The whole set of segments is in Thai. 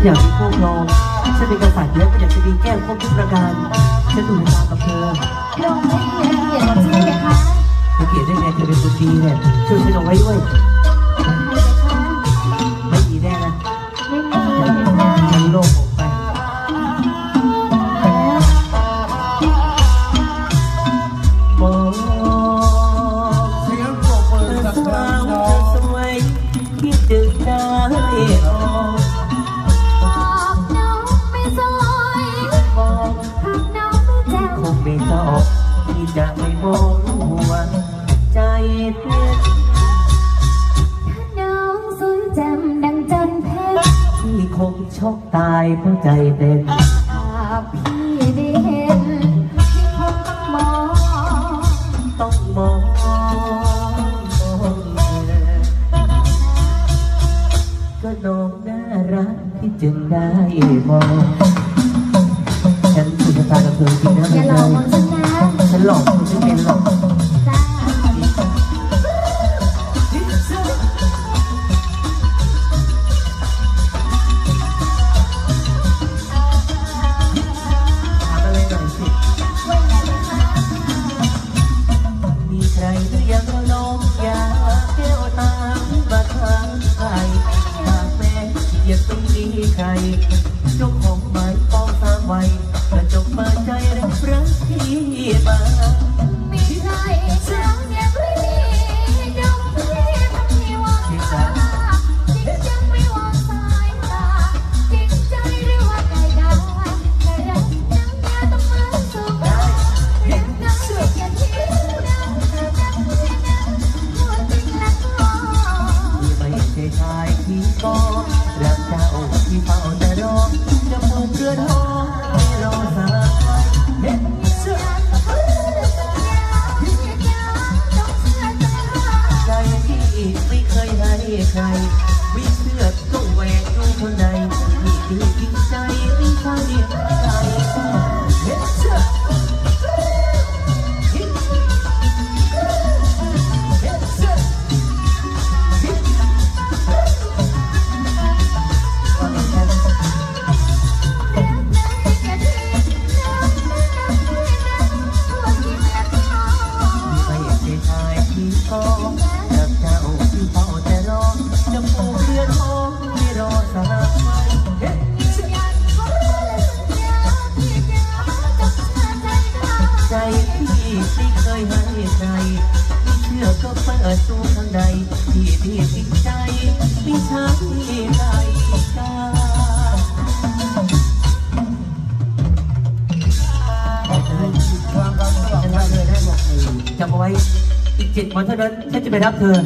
นอยากมีคู่ครองฉันเป็นกษัตริย์แล้วก็อยากจะมีแก้วครบทุกประการฉันถูกตามกับเธอพระองค์ไม่มีเกียรติใช่ไหมคะเธอเกลียดได้ไงเธอเป็นคนดีเนี่ยช่วยฉันเอาไว้ด้วย งช็อกตายเพราะใจเต้นถ้าพี่ได้เห็นพี่คงต้องมองต้องมองมองเธอก็น้องน่ารักที่จึงได้มองฉันถูกชะตากับเธอจริงนะอย่าหลอกมองฉันนะฉันหลอกคุณไม่เป็นหรอก เจ้าของหมายปองสร้างไว้ ใไม่เคยให้ใครไม่เชื่อก็เปิดตู้ข้างในที่ที่จริงใจไม่ใช่ใจกล้าขอบคุณอีกครั้งครับสำหรับฉันการัรบเธเดิอนได้บอกเลยจำเอาไว้อีกเจ็ดวันเท่านั้นฉันจะไปรับเธอ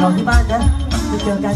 รอที่บ้านนะไปเจอกัน